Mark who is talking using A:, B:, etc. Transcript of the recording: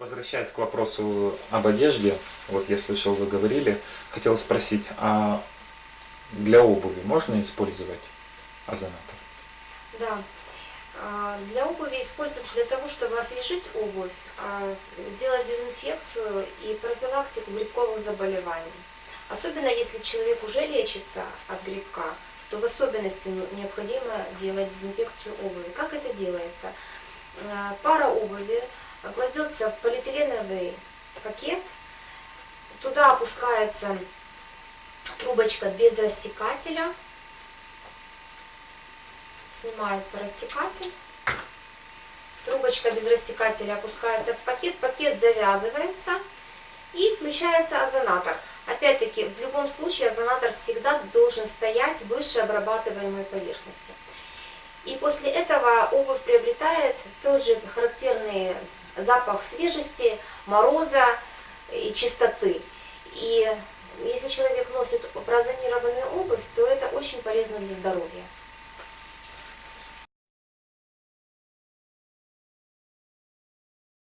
A: Возвращаясь к вопросу об одежде, вот я слышал, вы говорили, хотел спросить, а для обуви можно использовать озонатор?
B: Да. А, Для обуви используют для того, чтобы освежить обувь, а, делать дезинфекцию и профилактику грибковых заболеваний. Особенно если человек уже лечится от грибка, то в особенности ну, необходимо делать дезинфекцию обуви. Как это делается? А, Пара обуви кладется в полиэтиленовый пакет, туда опускается трубочка без растекателя, снимается растекатель, трубочка без растекателя опускается в пакет, пакет завязывается и включается озонатор. Опять-таки, в любом случае озонатор всегда должен стоять выше обрабатываемой поверхности. И после этого обувь приобретает тот же характерный запах свежести, мороза и чистоты. И если человек носит прозонированную обувь, то это очень полезно для здоровья.